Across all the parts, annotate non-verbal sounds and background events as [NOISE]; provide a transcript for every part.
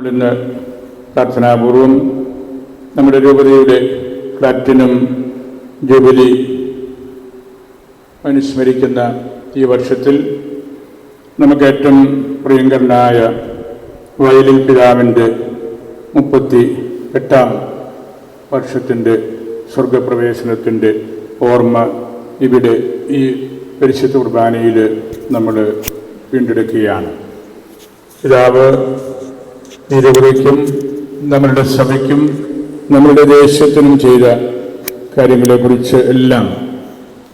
നമ്മളിന്ന് പ്രാർത്ഥനാപൂർവം നമ്മുടെ രൂപതയുടെ പ്ലാറ്റിനം ജൂബിലി അനുസ്മരിക്കുന്ന ഈ വർഷത്തിൽ നമുക്ക് ഏറ്റവും പ്രിയങ്കരനായ വയലിൽ പിതാവിന്റെ മുപ്പത്തി എട്ടാം വർഷത്തിന്റെ സ്വർഗപ്രവേശനത്തിന്റെ ഓർമ്മ ഇവിടെ ഈ പരിശുദ്ധ കുർബാനയിൽ നമ്മൾ വീണ്ടെടുക്കുകയാണ്. പിതാവ് നിരവധിക്കും നമ്മളുടെ സഭയ്ക്കും നമ്മളുടെ ദേശത്തിനും ചെയ്ത കാര്യങ്ങളെക്കുറിച്ച് എല്ലാം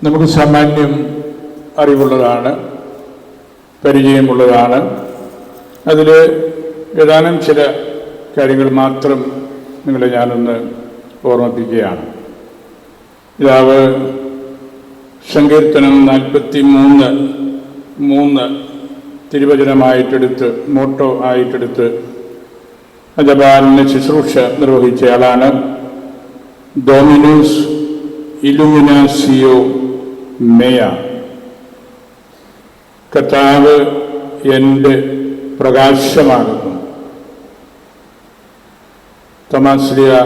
നമുക്ക് സാമാന്യം അറിവുള്ളതാണ് പരിചയമുള്ളതാണ്. അതിൽ ഏതാനും ചില കാര്യങ്ങൾ മാത്രം നിങ്ങളെ ഞാനൊന്ന് ഓർമ്മിപ്പിക്കുകയാണ്. പിതാവ് സങ്കീർത്തനം നാൽപ്പത്തി മൂന്ന് മൂന്ന് തിരുവചനമായിട്ടെടുത്ത് മോട്ടോ ആയിട്ടെടുത്ത് അജപാലിന് ശുശ്രൂഷ നിർവഹിച്ചയാളാണ് ഡോമിനോസ് ഇലുമിനാസിയോ മേയ. കർത്താവ് എന്റെ പ്രകാശമാകുന്നു. തമാശ്രിയ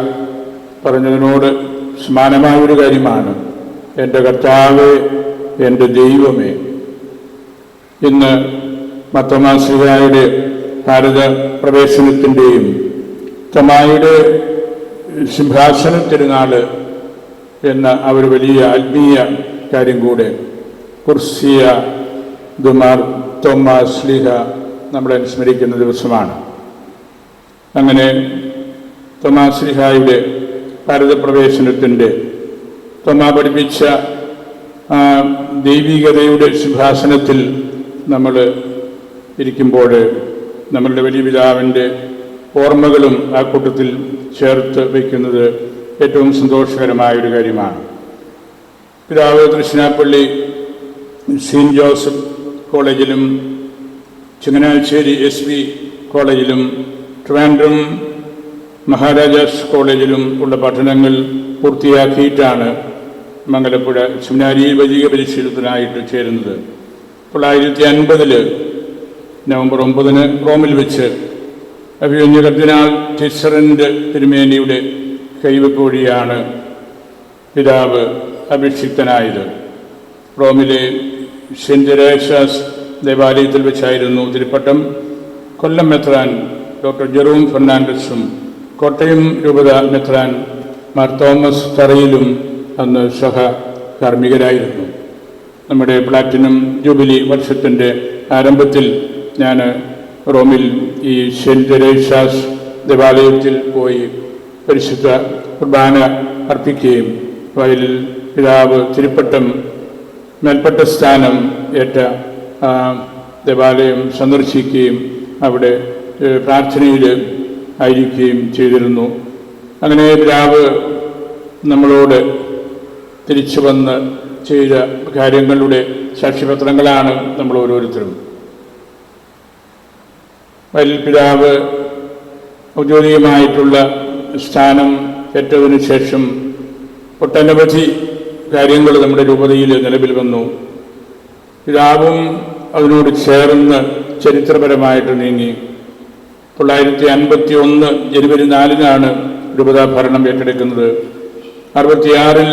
പറഞ്ഞതിനോട് സമാനമായൊരു കാര്യമാണ്. എന്റെ കർത്താവ് എന്റെ ദൈവമേ. ഇന്ന് മത്തമാശ്രിയായുടെ ഭാരത പ്രവേശനത്തിന്റെയും തമായുടെ സിംഹാസന തിരുനാൾ എന്ന ഒരു വലിയ ആത്മീയ കാര്യം കൂടെ കുർസിയ ദുമാർ തോമാസ് ലീഹ നമ്മളെ അനുസ്മരിക്കുന്ന ദിവസമാണ്. അങ്ങനെ തോമാസ് ലിഹായുടെ ഭാരതപ്രവേശനത്തിന്റെ തൊമ പഠിപ്പിച്ച ദൈവികതയുടെ സിംഹാസനത്തിൽ നമ്മൾ ഇരിക്കുമ്പോൾ നമ്മളുടെ വലിയ പിതാവിന്റെ ഓർമ്മകളും ആ കൂട്ടത്തിൽ ചേർത്ത് വയ്ക്കുന്നത് ഏറ്റവും സന്തോഷകരമായ ഒരു കാര്യമാണ്. പിതാവ് തൃശ്ശിനാപ്പള്ളി സെയിന്റ് ജോസഫ് കോളേജിലും ചങ്ങനാശ്ശേരി എസ് വി കോളേജിലും ട്രിവാൻഡ്രം മഹാരാജാസ് കോളേജിലും ഉള്ള പഠനങ്ങൾ പൂർത്തിയാക്കിയിട്ടാണ് മംഗലപ്പുഴ സെമിനാരിയിൽ വൈദിക പരിശീലനത്തിനായിട്ട് ചേരുന്നത്. തൊള്ളായിരത്തി അൻപതിൽ നവംബർ ഒമ്പതിന് റോമിൽ വെച്ച് അഭിമന്യ കർദിനാൾ ടിസറിന്റെ തിരുമേനിയുടെ കൈവെപ്പ് വഴിയാണ് പിതാവ് അഭിഷിക്തനായത് റോമിലെ സെന്റ് ദേവാലയത്തിൽ വെച്ചായിരുന്നു തിരുപ്പട്ടം. കൊല്ലം മെത്രാൻ ഡോക്ടർ ജെറൂം ഫെർണാണ്ടസും കോട്ടയം രൂപത മെത്രാൻ മാർ തോമസ് തറയിലും അന്ന് സഹ കാർമ്മികരായിരുന്നു നമ്മുടെ പ്ലാറ്റിനം ജൂബിലി വർഷത്തിന്റെ ആരംഭത്തിൽ ഞാൻ റോമിൽ ഈ സെന്റ് തെരേസാസ് ദേവാലയത്തിൽ പോയി പരിശുദ്ധ കുർബാന അർപ്പിക്കുകയും വയലിൽ പിതാവ് തിരുപ്പട്ടം മേൽപ്പെട്ട സ്ഥാനം ഏറ്റ ദേവാലയം സന്ദർശിക്കുകയും അവിടെ പ്രാർത്ഥനയിൽ ആയിരിക്കുകയും ചെയ്തിരുന്നു. അങ്ങനെ പിതാവ് നമ്മളോട് തിരിച്ചു വന്ന് ചെയ്ത കാര്യങ്ങളുടെ സാക്ഷ്യപത്രങ്ങളാണ് നമ്മൾ ഓരോരുത്തരും വയലിൽ പിതാവ് ഔദ്യോഗികമായിട്ടുള്ള സ്ഥാനം ഏറ്റതിനു ശേഷം ഒട്ടനവധി കാര്യങ്ങൾ നമ്മുടെ രൂപതയിൽ നിലവിൽ വന്നു. പിതാവും അതിനോട് ചേർന്ന് ചരിത്രപരമായിട്ട് നീങ്ങി. തൊള്ളായിരത്തി അൻപത്തി ഒന്ന് ജനുവരി നാലിനാണ് രൂപതാ ഭരണം ഏറ്റെടുക്കുന്നത്. അറുപത്തിയാറിൽ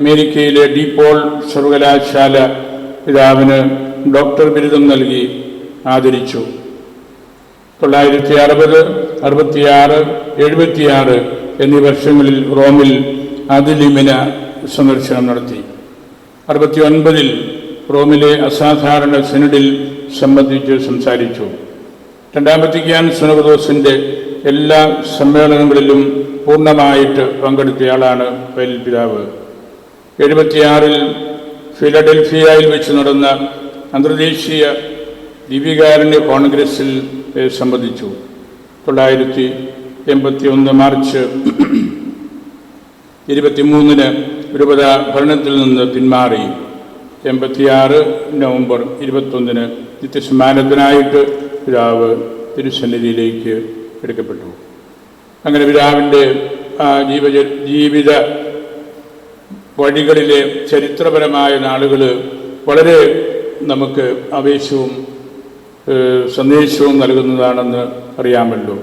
അമേരിക്കയിലെ ഡീപോൾ സർവകലാശാല പിതാവിന് ഡോക്ടർ ബിരുദം നൽകി ആദരിച്ചു. തൊള്ളായിരത്തി അറുപത് അറുപത്തിയാറ് എഴുപത്തിയാറ് എന്നീ വർഷങ്ങളിൽ റോമിൽ അതിലിമിന സന്ദർശനം നടത്തി. അറുപത്തി ഒൻപതിൽ റോമിലെ അസാധാരണ സിനഡിൽ സംബന്ധിച്ച് സംസാരിച്ചു. രണ്ടാം വത്തിക്കാൻ എല്ലാ സമ്മേളനങ്ങളിലും പൂർണമായിട്ട് പങ്കെടുത്തയാളാണ് വയൽ പിതാവ്. എഴുപത്തിയാറിൽ ഫിലഡൽഫിയയിൽ വെച്ച് നടന്ന അന്തർദേശീയ ദിവ്യകാരുണ്യ കോൺഗ്രസിൽ സംബന്ധിച്ചു. തൊള്ളായിരത്തി എൺപത്തി ഒന്ന് മാർച്ച് [CLEARS THROAT] ഇരുപത്തിമൂന്നിന് രൂപത ഭരണത്തിൽ നിന്ന് പിന്മാറി. എൺപത്തിയാറ് നവംബർ ഇരുപത്തൊന്നിന് നിത്യസമ്മാനത്തിനായിട്ട് പിതാവ് തിരുസന്നിധിയിലേക്ക് എടുക്കപ്പെട്ടു. അങ്ങനെ പിതാവിന്റെ ആ ജീവ ജീവിത വഴികളിലെ ചരിത്രപരമായ നാളുകൾ വളരെ നമുക്ക് ആവേശവും സന്ദേശവും നൽകുന്നതാണെന്ന് അറിയാമല്ലോ.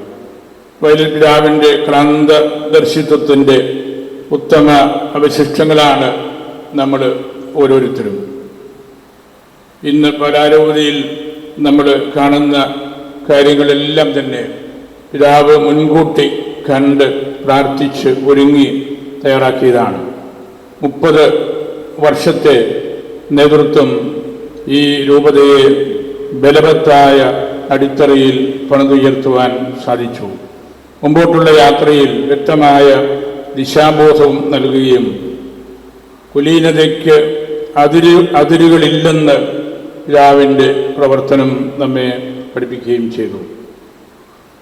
വയലിൽ പിതാവിന്റെ ക്രാന്ത ദർശിത്വത്തിന്റെ ഉത്തമ അവശിഷ്ടങ്ങളാണ് നമ്മൾ ഓരോരുത്തരും. ഇന്ന് പരാരോപതിയിൽ നമ്മൾ കാണുന്ന കാര്യങ്ങളെല്ലാം തന്നെ പിതാവ് മുൻകൂട്ടി കണ്ട് പ്രാർത്ഥിച്ച് ഒരുങ്ങി തയ്യാറാക്കിയതാണ്. മുപ്പത് വർഷത്തെ നേതൃത്വം ഈ രൂപതയെ ബലവത്തായ അടിത്തറയിൽ പണിതുയർത്തുവാൻ സാധിച്ചു. മുമ്പോട്ടുള്ള യാത്രയിൽ വ്യക്തമായ ദിശാബോധവും നൽകുകയും കുലീനതയ്ക്ക് അതിര് അതിരുകളില്ലെന്ന് പിതാവിന്റെ പ്രവർത്തനം നമ്മെ പഠിപ്പിക്കുകയും ചെയ്തു.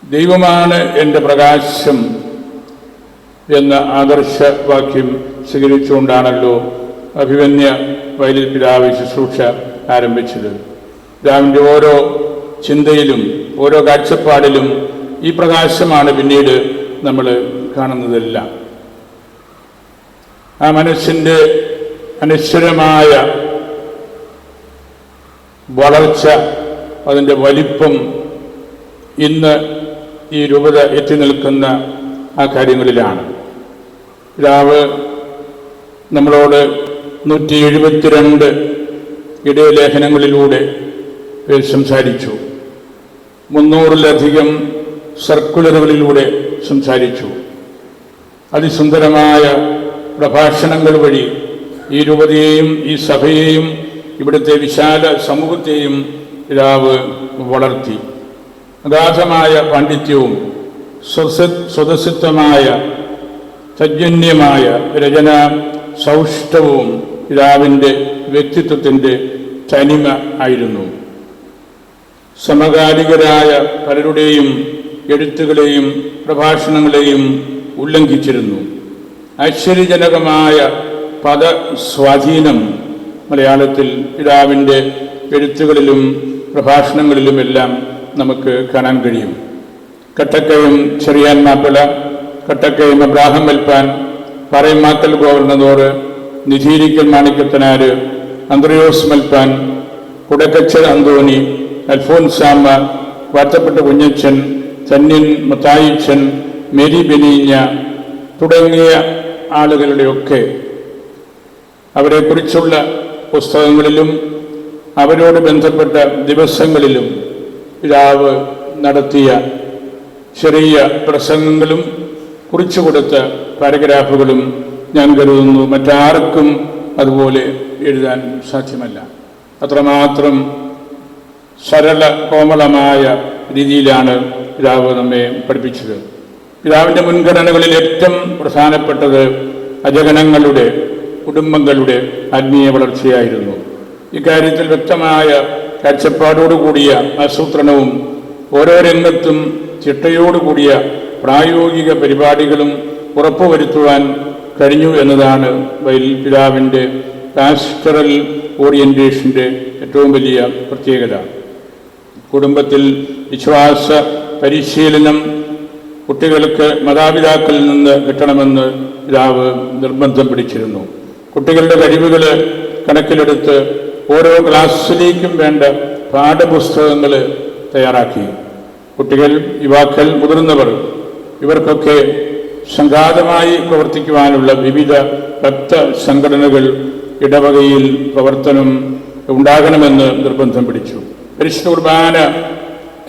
ദൈവമാണ് എന്റെ പ്രകാശം എന്ന ആദർശവാക്യം സ്വീകരിച്ചുകൊണ്ടാണല്ലോ അഭിമന്യ വയലിൽ പിതാവ് ശുശ്രൂഷ ആരംഭിച്ചത്. പിതാവിന്റെ ഓരോ ചിന്തയിലും ഓരോ കാഴ്ചപ്പാടിലും ഈ പ്രകാശമാണ് പിന്നീട് നമ്മൾ കാണുന്നതെല്ലാം. ആ മനുഷ്യന്റെ അനശ്വരമായ വളർച്ച അതിന്റെ വലിപ്പം ഇന്ന് ഈ രൂപത എത്തി നിൽക്കുന്ന ആ കാര്യങ്ങളിലാണ്. പിതാവ് നമ്മളോട് നൂറ്റി എഴുപത്തിരണ്ട് ഇടയലേഖനങ്ങളിലൂടെ സംസാരിച്ചു. മുന്നൂറിലധികം സർക്കുലറുകളിലൂടെ സംസാരിച്ചു. അതിസുന്ദരമായ പ്രഭാഷണങ്ങൾ വഴി ഈ രൂപതയെയും ഈ സഭയെയും ഇവിടുത്തെ വിശാല സമൂഹത്തെയും പിതാവ് വളർത്തി. അഗാധമായ പാണ്ഡിത്യവും സ്വസ സ്വതസിത്വമായ തജ്ജന്യമായ രചന സൗഷ്ഠവും പിതാവിന്റെ വ്യക്തിത്വത്തിന്റെ തനിമ ആയിരുന്നു. സമകാലികരായ പലരുടെയും എഴുത്തുകളെയും പ്രഭാഷണങ്ങളെയും ഉല്ലംഘിച്ചിരുന്നു. ആശ്ചര്യജനകമായ പദസ്വാധീനം മലയാളത്തിൽ പിതാവിന്റെ എഴുത്തുകളിലും പ്രഭാഷണങ്ങളിലുമെല്ലാം നമുക്ക് കാണാൻ കഴിയും. കട്ടക്കയം ചെറിയാൻ മാപ്പിള കട്ടക്കയം അബ്രാഹം വെൽപ്പാൻ പറയമാക്കൽ ഗവർണദോർ നിധീരിക്കൽ മാണിക്കത്തനാര് അന്ത്രയോസ് മൽപ്പാൻ കുടക്കച്ചൽ അന്തോണി അൽഫോൻസാമ്മ വാറ്റപ്പെട്ട കുഞ്ഞച്ചൻ തന്നിൻ മത്തായിച്ചൻ മേരി ബെനീഞ്ഞ തുടങ്ങിയ ആളുകളുടെയൊക്കെ അവരെക്കുറിച്ചുള്ള പുസ്തകങ്ങളിലും അവരോട് ബന്ധപ്പെട്ട ദിവസങ്ങളിലും പിതാവ് നടത്തിയ ചെറിയ പ്രസംഗങ്ങളും കുറിച്ചു കൊടുത്ത പാരഗ്രാഫുകളും ഞാൻ കരുതുന്നു. മറ്റാർക്കും അതുപോലെ എഴുതാൻ സാധ്യമല്ല. അത്രമാത്രം സരള കോമളമായ രീതിയിലാണ് പിതാവ് നമ്മെ പഠിപ്പിച്ചത്. പിതാവിന്റെ മുൻഗണനകളിൽ ഏറ്റവും പ്രധാനപ്പെട്ടത് അജഗണങ്ങളുടെ കുടുംബങ്ങളുടെ ആത്മീയ വളർച്ചയായിരുന്നു. ഇക്കാര്യത്തിൽ വ്യക്തമായ കാഴ്ചപ്പാടോടുകൂടിയ ആസൂത്രണവും ഓരോ രംഗത്തും ചിട്ടയോടുകൂടിയ പ്രായോഗിക പരിപാടികളും ഉറപ്പുവരുത്തുവാൻ കഴിഞ്ഞു എന്നതാണ് വൈൽ പിതാവിന്റെ പാസ്റ്ററൽ ഓറിയന്റേഷന്റെ ഏറ്റവും വലിയ പ്രത്യേകത. കുടുംബത്തിൽ വിശ്വാസ പരിശീലനം കുട്ടികൾക്ക് മാതാപിതാക്കളിൽ നിന്ന് കിട്ടണമെന്ന് പിതാവ് നിർബന്ധം പിടിച്ചിരുന്നു. കുട്ടികളുടെ കഴിവുകൾ കണക്കിലെടുത്ത് ഓരോ ക്ലാസ്സിലേക്കും വേണ്ട പാഠപുസ്തകങ്ങൾ തയ്യാറാക്കി. കുട്ടികൾ യുവാക്കൾ മുതിർന്നവർ ഇവർക്കൊക്കെ സംഘാതമായി പ്രവർത്തിക്കുവാനുള്ള വിവിധ ഭക്ത സംഘടനകൾ ഇടവകയിൽ പ്രവർത്തനം ഉണ്ടാകണമെന്ന് നിർബന്ധം പിടിച്ചു. പരിശുദ്ധ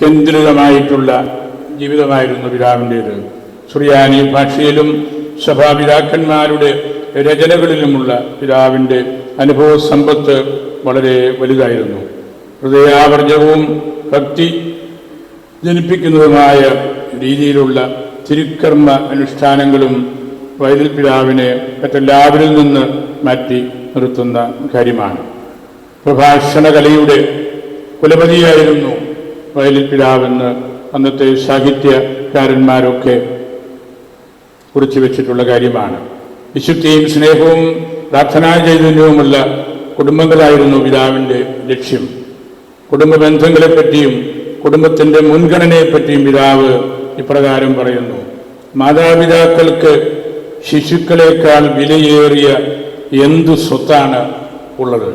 കേന്ദ്രിതമായിട്ടുള്ള ജീവിതമായിരുന്നു പിതാവിന്റേത്. സുറിയാനി ഭാഷയിലും സഭാപിതാക്കന്മാരുടെ രചനകളിലുമുള്ള പിതാവിന്റെ അനുഭവ സമ്പത്ത് വളരെ വലുതായിരുന്നു. ഹൃദയാവർജവും ഭക്തി ജനിപ്പിക്കുന്നതുമായ രീതിയിലുള്ള തിരുക്കർമ്മ അനുഷ്ഠാനങ്ങളും വൈദ്യുൽ പിതാവിനെ മറ്റെല്ലാവരിൽ നിന്ന് മാറ്റി നിർത്തുന്ന കാര്യമാണ്. പ്രഭാഷണ കലയുടെ കുലപതിയായിരുന്നു വയലിൽ പിതാവെന്ന് അന്നത്തെ സാഹിത്യകാരന്മാരൊക്കെ കുറിച്ചു വെച്ചിട്ടുള്ള കാര്യമാണ്. വിശുദ്ധിയും സ്നേഹവും പ്രാർത്ഥനാ ചൈതന്യവുമുള്ള കുടുംബങ്ങളായിരുന്നു പിതാവിന്റെ ലക്ഷ്യം. കുടുംബ ബന്ധങ്ങളെപ്പറ്റിയും കുടുംബത്തിന്റെ മുൻഗണനയെപ്പറ്റിയും പിതാവ് ഇപ്രകാരം പറയുന്നു. മാതാപിതാക്കൾക്ക് ശിശുക്കളെക്കാൾ വിലയേറിയ എന്തു സ്വത്താണ് ഉള്ളത്?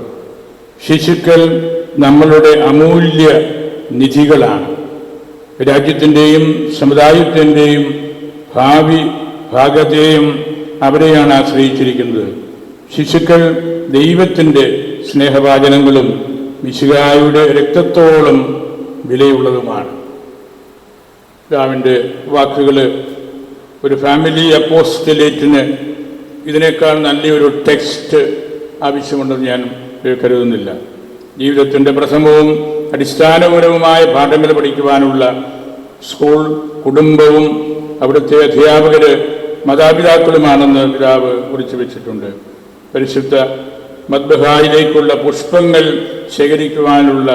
ശിശുക്കൾ നമ്മളുടെ അമൂല്യ നിധികളാണ്. രാജ്യത്തിന്റെയും സമുദായത്തിന്റെയും ഭാവി ഭാഗത്തെയും അവരെയാണ് ആശ്രയിച്ചിരിക്കുന്നത്. ശിശുക്കൾ ദൈവത്തിന്റെ സ്നേഹവാചനങ്ങളും മിശികായുടെ രക്തത്തോളം വിലയുള്ളതുമാണ്. രാവിന്റെ വാക്കുകൾ ഒരു ഫാമിലി അപ്പോസ്റ്റലേറ്റിന് ഇതിനേക്കാൾ നല്ലൊരു ടെക്സ്റ്റ് ആവശ്യമുണ്ടെന്ന് ഞാൻ കരുതുന്നില്ല. ജീവിതത്തിന്റെ പ്രഥമവും അടിസ്ഥാനപരവുമായ പാഠങ്ങൾ പഠിക്കുവാനുള്ള സ്കൂൾ കുടുംബവും അവിടുത്തെ അധ്യാപകർ മാതാപിതാക്കളുമാണെന്ന് പിതാവ് കുറിച്ചു വെച്ചിട്ടുണ്ട്. പരിശുദ്ധ മദ്ബഹായിലേക്കുള്ള പുഷ്പങ്ങൾ ശേഖരിക്കുവാനുള്ള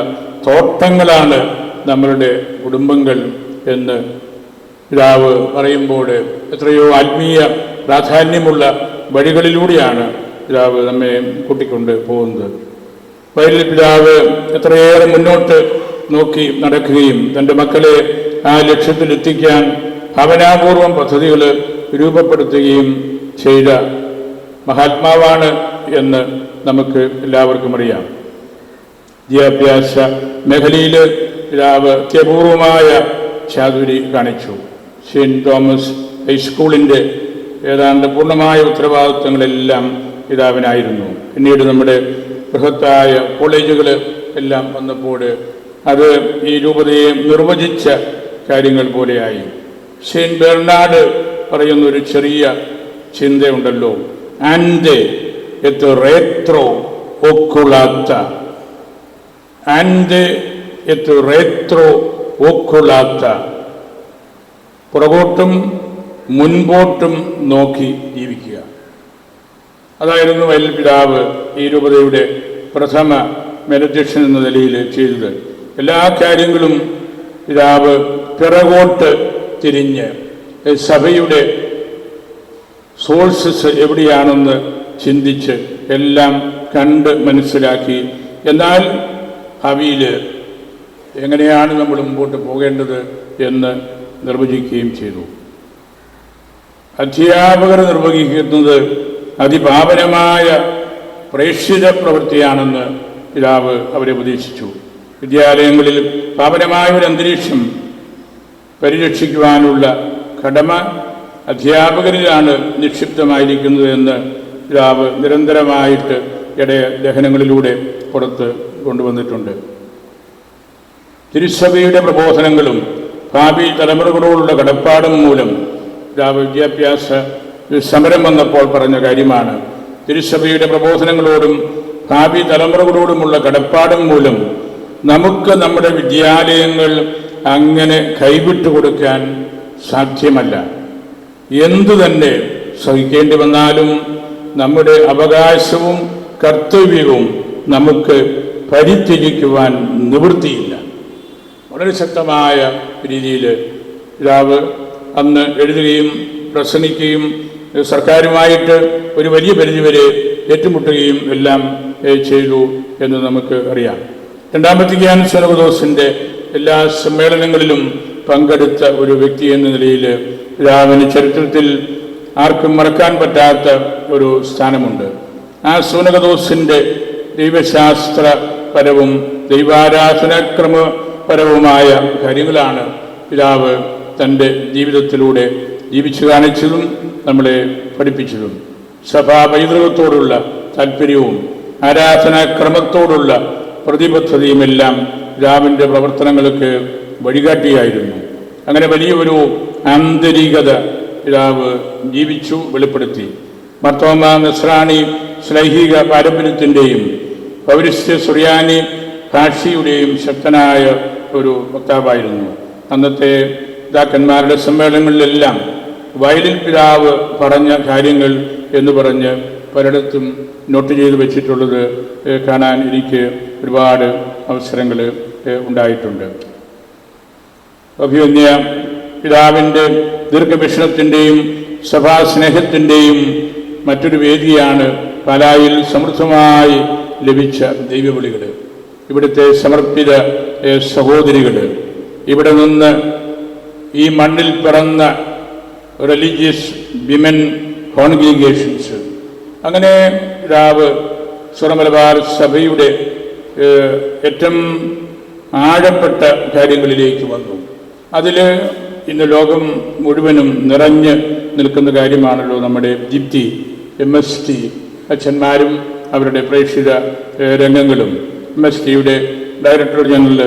തോട്ടങ്ങളാണ് നമ്മളുടെ കുടുംബങ്ങൾ എന്ന് പിതാവ് പറയുമ്പോൾ എത്രയോ ആത്മീയ പ്രാധാന്യമുള്ള വഴികളിലൂടെയാണ് പിതാവ് നമ്മെ കൂട്ടിക്കൊണ്ട് പോകുന്നത്. വയലിൽ പിതാവ് എത്രയേറെ മുന്നോട്ട് നോക്കി നടക്കുകയും തന്റെ മക്കളെ ആ ലക്ഷ്യത്തിലെത്തിക്കാൻ ഭവനാപൂർവം പദ്ധതികൾ രൂപപ്പെടുത്തുകയും ചെയ്ത മഹാത്മാവാണ് എന്ന് നമുക്ക് എല്ലാവർക്കും അറിയാം. വിദ്യാഭ്യാസ മേഖലയിൽ പിതാവ് അത്യപൂർവമായ ചാതുരി കാണിച്ചു. സെയിന്റ് തോമസ് ഹൈസ്കൂളിന്റെ ഏതാണ്ട് പൂർണമായ ഉത്തരവാദിത്വങ്ങളെല്ലാം പിതാവിനായിരുന്നു. പിന്നീട് നമ്മുടെ ബൃഹത്തായ കോളേജുകൾ എല്ലാം വന്നപ്പോൾ അത് ഈ രൂപതയെ നിർവചിച്ച കാര്യങ്ങൾ പോലെയായി. ഷെയിൻ ബെർണാഡ് പറയുന്ന ഒരു ചെറിയ ചിന്തയുണ്ടല്ലോ. ആൻഡ് എത്ത് റേത്രോ ഒക്കുളാത്ത ആൻഡ് എത്ത് റേത്രോ ഒക്കുളാത്ത പുറകോട്ടും മുൻപോട്ടും നോക്കി ജീവിക്കുക. അതായിരുന്നു വയൽ പിതാവ് ഈ രൂപതയുടെ പ്രഥമ മെനധ്യക്ഷൻ എന്ന നിലയിൽ ചെയ്തത്. എല്ലാ കാര്യങ്ങളും പിതാവ് പിറകോട്ട് തിരിഞ്ഞ് സഭയുടെ സോഴ്സസ് എവിടെയാണെന്ന് ചിന്തിച്ച് എല്ലാം കണ്ട് മനസ്സിലാക്കി. എന്നാൽ ഭാവിയിൽ എങ്ങനെയാണ് നമ്മൾ മുമ്പോട്ട് പോകേണ്ടത് എന്ന് നിർവചിക്കുകയും ചെയ്തു. അധ്യാപകർ നിർവഹിക്കുന്നത് അതിപാവനമായ പ്രേക്ഷിത പ്രവൃത്തിയാണെന്ന് പിതാവ് അവരെ ഉപദേശിച്ചു. വിദ്യാലയങ്ങളിൽ പാവനമായ ഒരു അന്തരീക്ഷം പരിരക്ഷിക്കുവാനുള്ള കടമ അധ്യാപകരിലാണ് നിക്ഷിപ്തമായിരിക്കുന്നത് എന്ന് പിതാവ് നിരന്തരമായിട്ട് ഇടയ ദഹനങ്ങളിലൂടെ പുറത്ത് കൊണ്ടുവന്നിട്ടുണ്ട്. തിരുസഭയുടെ പ്രബോധനങ്ങളും ഭാവി തലമുറകളോടുള്ള കടപ്പാടും മൂലം പിതാവ് വിദ്യാഭ്യാസ സമരം വന്നപ്പോൾ പറഞ്ഞ കാര്യമാണ്. തിരുസഭയുടെ പ്രബോധനങ്ങളോടും ഭാവി തലമുറകളോടുമുള്ള കടപ്പാടും മൂലം നമുക്ക് നമ്മുടെ വിദ്യാലയങ്ങൾ അങ്ങനെ കൈവിട്ടു കൊടുക്കാൻ സാധ്യമല്ല. എന്തു തന്നെ സഹിക്കേണ്ടി വന്നാലും നമ്മുടെ അവകാശവും കർത്തവ്യവും നമുക്ക് പരിത്യജിക്കുവാൻ നിവൃത്തിയില്ല. വളരെ ശക്തമായ രീതിയിൽ പിതാവ് അന്ന് എഴുതുകയും പ്രസംഗിക്കുകയും സർക്കാരുമായിട്ട് ഒരു വലിയ പരിധിവരെ ഏറ്റുമുട്ടുകയും എല്ലാം ചെയ്തു എന്ന് നമുക്ക് അറിയാം. രണ്ടാമത്തെ ഗ്യാൻ സർവദോസിന്റെ എല്ലാ സമ്മേളനങ്ങളിലും പങ്കെടുത്ത ഒരു വ്യക്തി എന്ന നിലയിൽ രാമന് ചരിത്രത്തിൽ ആർക്കും മറക്കാൻ പറ്റാത്ത ഒരു സ്ഥാനമുണ്ട്. ആ സൂനകദോസിന്റെ ദൈവശാസ്ത്രപരവും ദൈവാരാധനാക്രമപരവുമായ കാര്യങ്ങളാണ് പിതാവ് തന്റെ ജീവിതത്തിലൂടെ ജീവിച്ചു കാണിച്ചതും നമ്മളെ പഠിപ്പിച്ചതും. സഭാ പൈതൃകത്തോടുള്ള താല്പര്യവും ആരാധനാക്രമത്തോടുള്ള പ്രതിബദ്ധതയുമെല്ലാം പിതാവിന്റെ പ്രവർത്തനങ്ങൾക്ക് വഴികാട്ടിയായിരുന്നു. അങ്ങനെ വലിയൊരു ആന്തരികത പിതാവ് ജീവിച്ചു വെളിപ്പെടുത്തി. മർത്തോമ നസ്രാണി ശ്ലൈഹിക പാരമ്പര്യത്തിന്റെയും പൗരസ്ത്യ സുറിയാനി ഭാഷയുടെയും ശക്തനായ ഒരു വക്താവായിരുന്നു. അന്നത്തെ പിതാക്കന്മാരുടെ സമ്മേളനങ്ങളിലെല്ലാം വയലിൽ പിതാവ് പറഞ്ഞ കാര്യങ്ങൾ എന്ന് പറഞ്ഞ് പലയിടത്തും നോട്ട് ചെയ്ത് വെച്ചിട്ടുള്ളത് കാണാൻ എനിക്ക് ഒരുപാട് അവസരങ്ങൾ ഉണ്ടായിട്ടുണ്ട്. അഭിമന്യ പിതാവിന്റെ ദീർഘവീക്ഷണത്തിന്റെയും സഭാസ്നേഹത്തിന്റെയും മറ്റൊരു വേദിയാണ് പാലായിൽ സമൃദ്ധമായി ലഭിച്ച ദൈവവിളികൾ ഇവിടുത്തെ സമർപ്പിത സഹോദരികൾ ഇവിടെ നിന്ന് ഈ മണ്ണിൽ പിറന്ന റിലീജിയസ് വിമൻ കോൺഗ്രിഗേഷൻസ് അങ്ങനെ പിതാവ് സുറമലബാർ സഭയുടെ ഏറ്റവും ആഴപ്പെട്ട കാര്യങ്ങളിലേക്ക് വന്നു. അതിൽ ഇന്ന് ലോകം മുഴുവനും നിറഞ്ഞ് നിൽക്കുന്ന കാര്യമാണല്ലോ നമ്മുടെ ജിപ്തി എം എസ് ടി അച്ഛന്മാരും അവരുടെ പ്രേക്ഷിത രംഗങ്ങളും. എം എസ് ടിയുടെ ഡയറക്ടർ ജനറൽ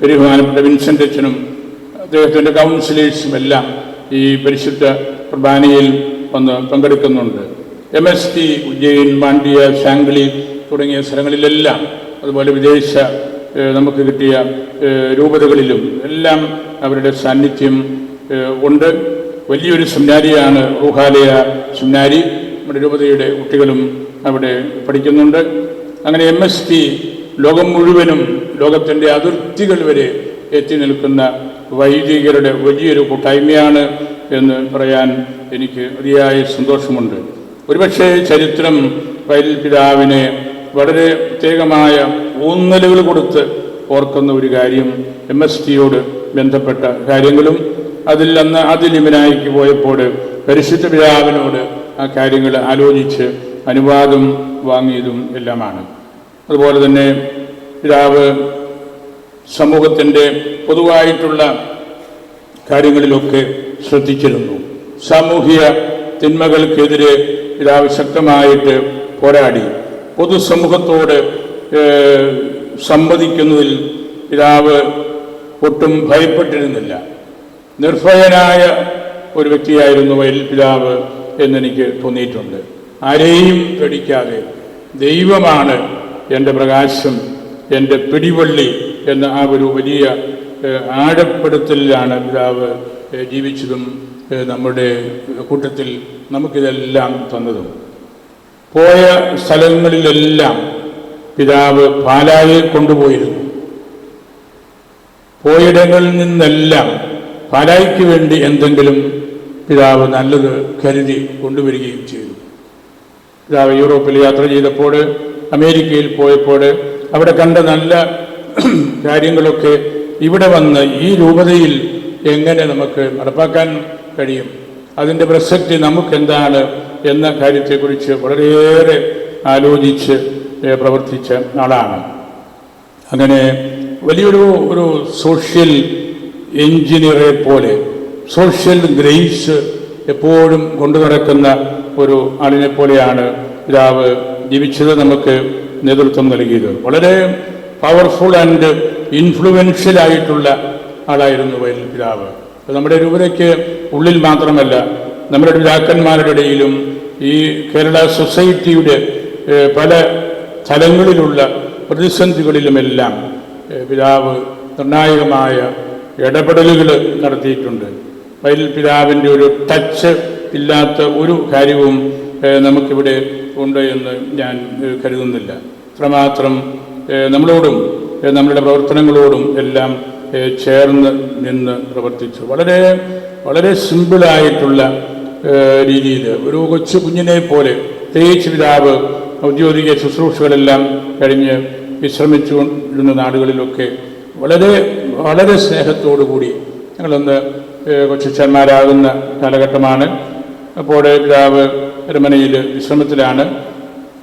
ബഹുമാനപ്പെട്ട വിൻസെന്റ് അച്ഛനും അദ്ദേഹത്തിന്റെ കൗൺസിലേഴ്സും എല്ലാം ഈ പരിശുദ്ധ കുർബാനയിൽ വന്ന് പങ്കെടുക്കുന്നുണ്ട്. M S T Ujjain Mandya Sangli തുടങ്ങിയ സ്ഥലങ്ങളിലെല്ലാം അതുപോലെ വിദേശ നമുക്ക് കിട്ടിയ രൂപതകളിലും എല്ലാം അവരുടെ സാന്നിധ്യം ഉണ്ട്. വലിയൊരു സെമിനാരിയാണ് റുഹാലയ സെമിനാരി. നമ്മുടെ രൂപതയുടെ കുട്ടികളും അവിടെ പഠിക്കുന്നുണ്ട്. അങ്ങനെ എം എസ് ടി ലോകം മുഴുവനും ലോകത്തിന്റെ അതിർത്തികൾ വരെ എത്തി നിൽക്കുന്ന വൈദികരുടെ വലിയൊരു കൂട്ടായ്മയാണ് എന്ന് പറയാൻ എനിക്ക് അതിയായ സന്തോഷമുണ്ട്. ഒരുപക്ഷെ ചരിത്രം വയലിൽ പിതാവിനെ വളരെ പ്രത്യേകമായ ഊന്നലുകൾ കൊടുത്ത് ഓർക്കുന്ന ഒരു കാര്യം എം എസ് ടിയോട് ബന്ധപ്പെട്ട കാര്യങ്ങളും അതിൽ അന്ന് അതിലിമിനായിക്ക് പോയപ്പോൾ പരിശുദ്ധ പിതാവിനോട് ആ കാര്യങ്ങൾ ആലോചിച്ച് അനുവാദം വാങ്ങിയതും എല്ലാമാണ്. അതുപോലെ തന്നെ പിതാവ് സമൂഹത്തിന്റെ പൊതുവായിട്ടുള്ള കാര്യങ്ങളിലൊക്കെ ശ്രദ്ധിച്ചിരുന്നു. സാമൂഹിക തിന്മകൾക്കെതിരെ പിതാവ് ശക്തമായിട്ട് പോരാടി. പൊതുസമൂഹത്തോട് സംവദിക്കുന്നതിൽ പിതാവ് ഒട്ടും ഭയപ്പെട്ടിരുന്നില്ല. നിർഭയനായ ഒരു വ്യക്തിയായിരുന്നു വയൽ പിതാവ് എന്നെനിക്ക് തോന്നിയിട്ടുണ്ട്. ആരെയും പേടിക്കാതെ ദൈവമാണ് എന്റെ പ്രകാശം എന്റെ പിടിവള്ളി എന്ന ആ ഒരു വലിയ ആഴപ്പെടുത്തലിലാണ് പിതാവ് ജീവിച്ചതും നമ്മുടെ കൂട്ടത്തിൽ നമുക്കിതെല്ലാം തന്നതും. പോയ സ്ഥലങ്ങളിലെല്ലാം പിതാവ് പാലായെ കൊണ്ടുപോയിരുന്നു. പോയിടങ്ങളിൽ നിന്നെല്ലാം പാലായിക്ക് വേണ്ടി എന്തെങ്കിലും പിതാവ് നല്ലത് കരുതി കൊണ്ടുവരികയും ചെയ്തു. പിതാവ് യൂറോപ്പിൽ യാത്ര ചെയ്തപ്പോൾ അമേരിക്കയിൽ പോയപ്പോൾ അവിടെ കണ്ട നല്ല [CLEARS THROAT] കാര്യങ്ങളൊക്കെ ഇവിടെ വന്ന് ഈ രൂപതയിൽ എങ്ങനെ നമുക്ക് നടപ്പാക്കാൻ കഴിയും? അതിന്റെ പ്രസക്തി നമുക്കെന്താണ് എന്ന കാര്യത്തെക്കുറിച്ച് വളരെയേറെ ആലോചിച്ച് പ്രവർത്തിച്ച ആളാണ്. അങ്ങനെ വലിയൊരു ഒരു സോഷ്യൽ എഞ്ചിനീയറെ പോലെ സോഷ്യൽ ഗ്രേസ് എപ്പോഴും കൊണ്ടു നടക്കുന്ന ഒരു ആളിനെ പോലെയാണ് പിതാവ് ജീവിച്ചത് നമുക്ക് നേതൃത്വം നൽകിയത്. വളരെ പവർഫുൾ ആൻഡ് ഇൻഫ്ലുവൻഷ്യൽ ആയിട്ടുള്ള ആളായിരുന്നു വയലിൽ പിതാവ്. നമ്മുടെ രൂപതയ്ക്ക് ഉള്ളിൽ മാത്രമല്ല നമ്മുടെ പിതാക്കന്മാരുടെ ഇടയിലും ഈ കേരള സൊസൈറ്റിയുടെ പല തലങ്ങളിലുള്ള പ്രതിസന്ധികളിലുമെല്ലാം പിതാവ് നിർണായകമായ ഇടപെടലുകൾ നടത്തിയിട്ടുണ്ട്. വയലിൽ പിതാവിന്റെ ഒരു ടച്ച് ഇല്ലാത്ത ഒരു കാര്യവും നമുക്കിവിടെ ഉണ്ട് എന്ന് ഞാൻ കരുതുന്നില്ല. അത്രമാത്രം നമ്മളോടും നമ്മളുടെ പ്രവർത്തനങ്ങളോടും എല്ലാം ചേർന്ന് നിന്ന് പ്രവർത്തിച്ചു. വളരെ വളരെ സിമ്പിളായിട്ടുള്ള രീതിയിൽ ഒരു കൊച്ചു കുഞ്ഞിനെ പോലെ പ്രത്യേകിച്ച് പിതാവ് ഔദ്യോഗിക ശുശ്രൂഷകളെല്ലാം കഴിഞ്ഞ് വിശ്രമിച്ചുകൊണ്ടിരുന്ന നാടുകളിലൊക്കെ വളരെ വളരെ സ്നേഹത്തോടു കൂടി ഞങ്ങളൊന്ന് കൊച്ചുച്ചന്മാരാകുന്ന കാലഘട്ടമാണ്. അപ്പോൾ പിതാവ് അരമനയിൽ വിശ്രമത്തിലാണ്.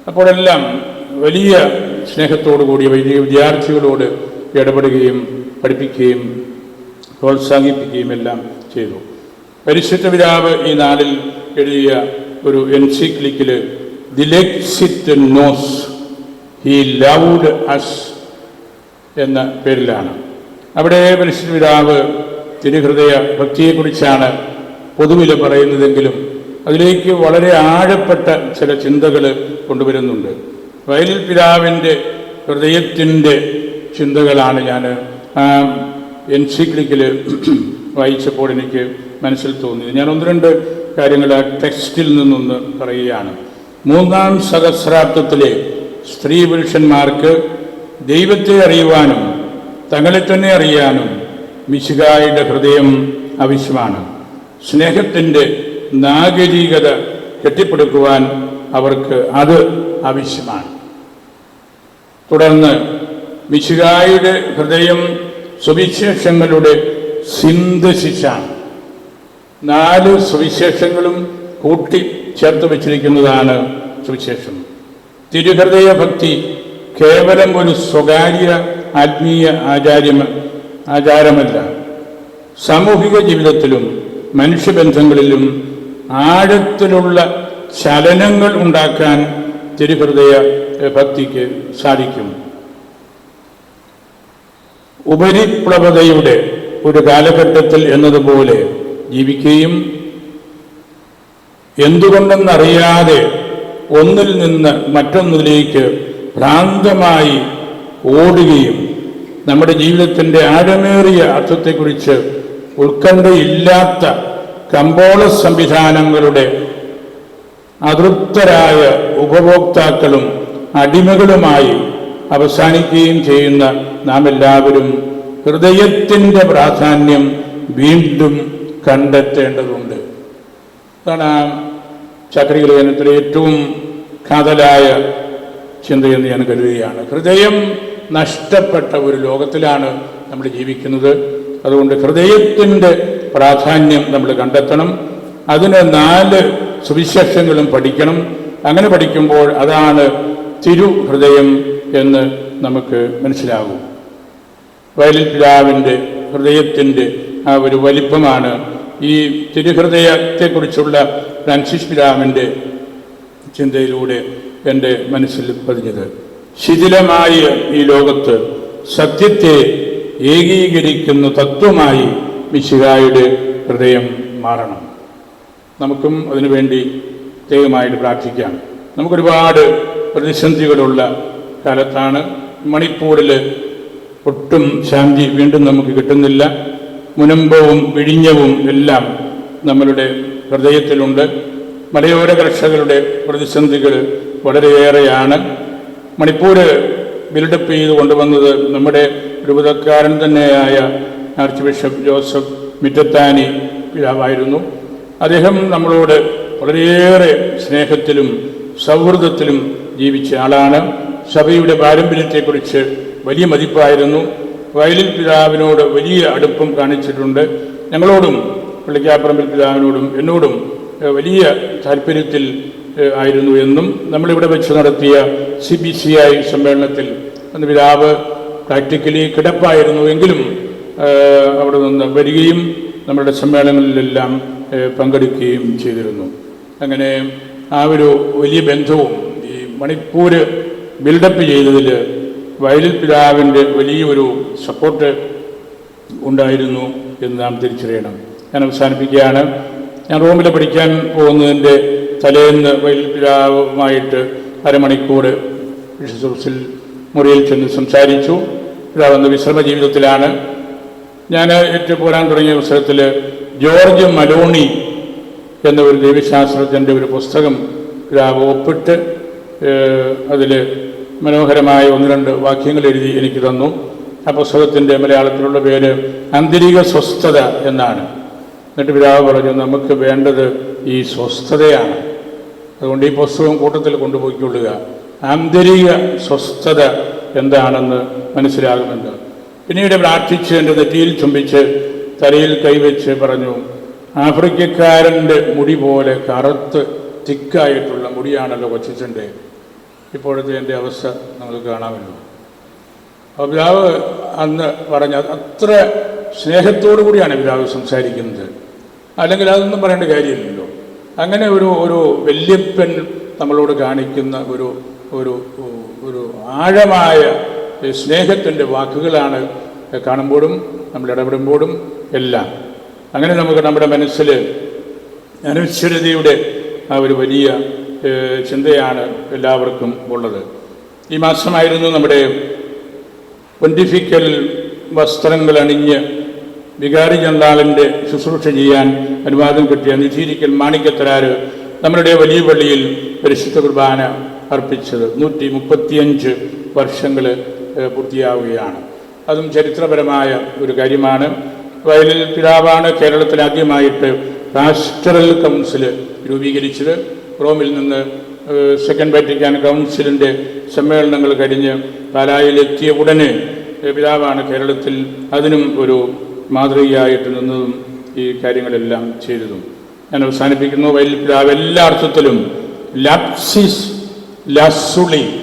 അപ്പോഴെല്ലാം വലിയ സ്നേഹത്തോടു കൂടിയ വൈദിക വിദ്യാർത്ഥികളോട് ഇടപെടുകയും പഠിപ്പിക്കുകയും പ്രോത്സാഹിപ്പിക്കുകയും എല്ലാം ചെയ്തു. പരിശുദ്ധ പിതാവ് ഈ നാളിൽ എഴുതിയ ഒരു എൻസിക്ലിക്കിൽ the ലെക്സിറ്റ് nose he loved us എന്ന പേരിലാണ്. അവിടെ പരിശുദ്ധ പിതാവ് തിരുഹൃദയ ഭക്തിയെക്കുറിച്ചാണ് പൊതുവിൽ പറയുന്നതെങ്കിലും അതിലേക്ക് വളരെ ആഴപ്പെട്ട ചില ചിന്തകൾ കൊണ്ടുവരുന്നുണ്ട്. വയലിൽ പിതാവിന്റെ ഹൃദയത്തിന്റെ ചിന്തകളാണ് ഞാൻ എൻസിക്ലിക്കിൽ [CLEARS THROAT] വായിച്ചപ്പോൾ എനിക്ക് മനസ്സിൽ തോന്നിയത്. ഞാൻ ഒന്ന് രണ്ട് കാര്യങ്ങൾ ആ ടെക്സ്റ്റിൽ നിന്നൊന്ന് പറയുകയാണ്. മൂന്നാം സഹസ്രാബ്ദത്തിലെ സ്ത്രീ പുരുഷന്മാർക്ക് ദൈവത്തെ അറിയുവാനും തങ്ങളെ തന്നെ അറിയാനും മിശികായുടെ ഹൃദയം ആവശ്യമാണ്. സ്നേഹത്തിന്റെ നാഗരികത കെട്ടിപ്പടുക്കുവാൻ അവർക്ക് അത് ആവശ്യമാണ്. തുടർന്ന് മിശികായുടെ ഹൃദയം സുവിശേഷങ്ങളുടെ സിന്തസിസാണ്. നാല് സുവിശേഷങ്ങളും കൂട്ടി ചേർത്ത് വച്ചിരിക്കുന്നതാണ് സുവിശേഷം. തിരുഹൃദയ ഭക്തി കേവലം ഒരു സ്വകാര്യ ആത്മീയ ആചാര്യ ആചാരമല്ല. സാമൂഹിക ജീവിതത്തിലും മനുഷ്യബന്ധങ്ങളിലും ആഴത്തിലുള്ള ചലനങ്ങൾ ഉണ്ടാക്കാൻ തിരുഹൃദയ ഭക്തിക്ക് സാധിക്കും. ഉപരിപ്ലവതയുടെ ഒരു കാലഘട്ടത്തിൽ എന്നതുപോലെ ജീവിക്കുകയും എന്തുകൊണ്ടെന്നറിയാതെ ഒന്നിൽ നിന്ന് മറ്റൊന്നിലേക്ക് ഭ്രാന്തമായി ഓടുകയും നമ്മുടെ ജീവിതത്തിന്റെ ആഴമേറിയ അർത്ഥത്തെക്കുറിച്ച് ഉത്കണ്ഠയില്ലാത്ത കമ്പോള സംവിധാനങ്ങളുടെ അതൃപ്തരായ ഉപഭോക്താക്കളും അടിമകളുമായി അവസാനിക്കുകയും ചെയ്യുന്ന നാം എല്ലാവരും ഹൃദയത്തിന്റെ പ്രാധാന്യം വീണ്ടും കണ്ടെത്തേണ്ടതുണ്ട്. അതാണ് ആ ചക്രിക ലേഖനത്തിലെ ഏറ്റവും കാതലായ ചിന്തയെന്ന് ഞാൻ കരുതുകയാണ്. ഹൃദയം നഷ്ടപ്പെട്ട ഒരു ലോകത്തിലാണ് നമ്മൾ ജീവിക്കുന്നത്. അതുകൊണ്ട് ഹൃദയത്തിന്റെ പ്രാധാന്യം നമ്മൾ കണ്ടെത്തണം. അതിന് നാല് സുവിശേഷങ്ങളും പഠിക്കണം. അങ്ങനെ പഠിക്കുമ്പോൾ അതാണ് തിരുഹൃദയം എന്ന് നമുക്ക് മനസ്സിലാകും. വയലിൽ പിതാവിന്റെ ഹൃദയത്തിന്റെ ആ ഒരു വലിപ്പമാണ് ഈ തിരുഹൃദയത്തെക്കുറിച്ചുള്ള ഫ്രാൻസിസ് പിതാവിന്റെ ചിന്തയിലൂടെ എന്റെ മനസ്സിൽ പതിഞ്ഞത്. ശിഥിലമായ ഈ ലോകത്ത് സത്യത്തെ ഏകീകരിക്കുന്ന തത്വമായി മിശിഹായുടെ ഹൃദയം മാറണം. നമുക്കും അതിനുവേണ്ടി പ്രത്യേകമായിട്ട് പ്രാർത്ഥിക്കാം. നമുക്കൊരുപാട് പ്രതിസന്ധികളുള്ള കാലത്താണ് മണിപ്പൂരിൽ ഒട്ടും ശാന്തി വീണ്ടും നമുക്ക് കിട്ടുന്നില്ല. മുനമ്പവും വിഴിഞ്ഞവും എല്ലാം നമ്മളുടെ ഹൃദയത്തിലുണ്ട്. മലയോര കർഷകരുടെ പ്രതിസന്ധികൾ വളരെയേറെയാണ്. മണിപ്പൂർ ബിൽഡപ്പ് ചെയ്ത് കൊണ്ടുവന്നത് നമ്മുടെ രൂപതക്കാരൻ തന്നെയായ ആർച്ച് ബിഷപ്പ് ജോസഫ് മിറ്റത്താനി പിതാവായിരുന്നു. അദ്ദേഹം നമ്മളോട് വളരെയേറെ സ്നേഹത്തിലും സൗഹൃദത്തിലും ജീവിച്ച ആളാണ്. സഭയുടെ പാരമ്പര്യത്തെക്കുറിച്ച് വലിയ മതിപ്പായിരുന്നു. വയലിൽ പിതാവിനോട് വലിയ അടുപ്പം കാണിച്ചിട്ടുണ്ട്. ഞങ്ങളോടും പള്ളിക്കാപ്പറമ്പിൽ പിതാവിനോടും എന്നോടും വലിയ താല്പര്യത്തിൽ ആയിരുന്നു എന്നും നമ്മളിവിടെ വെച്ച് നടത്തിയ സി ബി സി ഐ സമ്മേളനത്തിൽ അന്ന് പിതാവ് പ്രാക്ടിക്കലി കിടപ്പായിരുന്നു എങ്കിലും അവിടെ നിന്ന് വരികയും നമ്മുടെ സമ്മേളനങ്ങളിലെല്ലാം പങ്കെടുക്കുകയും ചെയ്തിരുന്നു. അങ്ങനെ ആ ഒരു വലിയ ബന്ധവും മണിപ്പൂര് ബിൽഡപ്പ് ചെയ്തതിൽ വയലിൽ പിതാവിന്റെ വലിയൊരു സപ്പോർട്ട് ഉണ്ടായിരുന്നു എന്ന് നാം തിരിച്ചറിയണം. ഞാൻ അവസാനിപ്പിക്കുകയാണ്. ഞാൻ റൂമിൽ പഠിക്കാൻ പോകുന്നതിന്റെ തലേന്ന് വയലിൽ പിതാവുമായിട്ട് അരമണിക്കൂർ വിശുദ്ധത്തിൽ മുറിയിൽ ചെന്ന് സംസാരിച്ചു. പിതാവെന്ന വിശ്രമ ജീവിതത്തിലാണ്. ഞാൻ ഏറ്റവും പോരാൻ തുടങ്ങിയ അവസരത്തിൽ ജോർജ് മലോണി എന്ന ഒരു ദൈവശാസ്ത്രജ്ഞന്റെ ഒരു പുസ്തകം പിതാവ് ഒപ്പിട്ട് അതിൽ മനോഹരമായ ഒന്ന് രണ്ട് വാക്യങ്ങൾ എഴുതി എനിക്ക് തന്നു. ആ പുസ്തകത്തിന്റെ മലയാളത്തിലുള്ള പേര് ആന്തരിക സ്വസ്ഥത എന്നാണ്. എന്നിട്ട് പിതാവ് പറഞ്ഞു നമുക്ക് വേണ്ടത് ഈ സ്വസ്ഥതയാണ്. അതുകൊണ്ട് ഈ പുസ്തകം കൂട്ടത്തിൽ കൊണ്ടുപോയിക്കൊള്ളുക. ആന്തരിക സ്വസ്ഥത എന്താണെന്ന് മനസ്സിലാകുമെന്ന്. പിന്നീട് പ്രാർത്ഥിച്ച് എന്റെ നെറ്റിയിൽ ചുംബിച്ച് തലയിൽ കൈവച്ച് പറഞ്ഞു ആഫ്രിക്കക്കാരന്റെ മുടി പോലെ കറുത്ത് തിക്കായിട്ടുള്ള മുടിയാണല്ലോ കൊച്ചിച്ചന്റെ. ഇപ്പോഴത്തെ എന്റെ അവസ്ഥ നമുക്ക് കാണാമല്ലോ. അപ്പോൾ പിതാവ് അന്ന് പറഞ്ഞ അത്ര സ്നേഹത്തോടു കൂടിയാണ് പിതാവ് സംസാരിക്കുന്നത്. അല്ലെങ്കിൽ അതൊന്നും പറയേണ്ട കാര്യമില്ലല്ലോ. അങ്ങനെ ഒരു ഒരു വല്യപ്പൻ നമ്മളോട് കാണിക്കുന്ന ഒരു ഒരു ഒരു ആഴമായ സ്നേഹത്തിന്റെ വാക്കുകളാണ് കാണുമ്പോഴും നമ്മൾ ഇടപെടുമ്പോഴും എല്ലാം. അങ്ങനെ നമുക്ക് നമ്മുടെ മനസ്സിൽ അനുശ്വരതയുടെ ഒരു വലിയ ചിന്തയാണ് എല്ലാവർക്കും ഉള്ളത്. ഈ മാസമായിരുന്നു നമ്മുടെ പൊന്റിഫിക്കൽ വസ്ത്രങ്ങൾ അണിഞ്ഞ് വികാരി ജനറാളിന്റെ ശുശ്രൂഷ ചെയ്യാൻ അനുവാദം കിട്ടിയ നിധീരിക്കൽ മാണിക്കത്തരാറ് നമ്മളുടെ വലിയ പള്ളിയിൽ പരിശുദ്ധ കുർബാന അർപ്പിച്ചത്. നൂറ്റി മുപ്പത്തിയഞ്ച് വർഷങ്ങൾ പൂർത്തിയാവുകയാണ്. അതും ചരിത്രപരമായ ഒരു കാര്യമാണ്. വയലിൽ പിതാവാണ് കേരളത്തിൽ ആദ്യമായിട്ട് പാസ്റ്ററൽ കൗൺസിൽ രൂപീകരിച്ചത്. റോമിൽ നിന്ന് സെക്കൻഡ് വാറ്റിക്കാൻ കൗൺസിലിന്റെ സമ്മേളനങ്ങൾ കഴിഞ്ഞ് പാലായിലെത്തിയ ഉടനെ പിതാവാണ് കേരളത്തിൽ അതിനും ഒരു മാതൃകയായിട്ട് നിന്നതും ഈ കാര്യങ്ങളെല്ലാം ചെയ്തതും. ഞാൻ അവസാനിപ്പിക്കുന്നു. വയലിൽ പിതാവ് എല്ലാ അർത്ഥത്തിലും ലാപ്സിസ് ലസുളി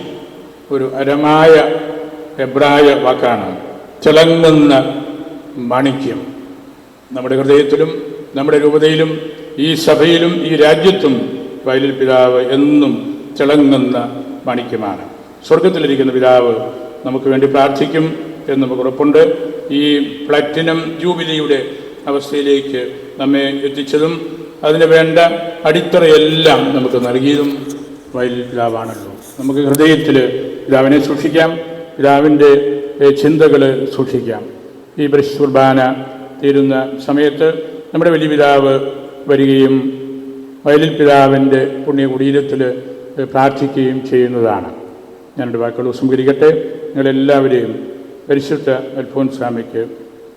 ഒരു അരമായ എബ്രായ വാക്കാണ്. തിളങ്ങുന്ന മാണിക്യം. നമ്മുടെ ഹൃദയത്തിലും നമ്മുടെ രൂപതയിലും ഈ സഭയിലും ഈ രാജ്യത്തും വയലിൽ പിതാവ് എന്നും തിളങ്ങുന്ന മാണിക്യമാണ്. സ്വർഗത്തിലിരിക്കുന്ന പിതാവ് നമുക്ക് വേണ്ടി പ്രാർത്ഥിക്കും എന്ന് നമുക്ക് ഉറപ്പുണ്ട്. ഈ പ്ലാറ്റിനം ജൂബിലിയുടെ അവസ്ഥയിലേക്ക് നമ്മെ എത്തിച്ചതും അതിന് വേണ്ട അടിത്തറയെല്ലാം നമുക്ക് നൽകിയതും വയലിൽ പിതാവാണല്ലോ. നമുക്ക് ഹൃദയത്തിൽ പിതാവിനെ സൂക്ഷിക്കാം. പിതാവിന്റെ ചിന്തകൾ സൂക്ഷിക്കാം. ഈ പരിശുർബാന തീരുന്ന സമയത്ത് നമ്മുടെ വലിയ പിതാവ് വരികയും വയലിൽ പിതാവിന്റെ പുണ്യ കുടീരത്തിൽ പ്രാർത്ഥിക്കുകയും ചെയ്യുന്നതാണ്. ഞാനൊരു വാക്കുകൾ സംസ്കരിക്കട്ടെ നിങ്ങളെല്ലാവരെയും പരിശുദ്ധ അൽഫോൻ സ്വാമിക്ക്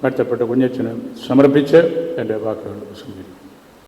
വാഴ്ത്തപ്പെട്ട കുഞ്ഞച്ചന് സമർപ്പിച്ച് എന്റെ വാക്കുകൾ സംസ്കരിക്കും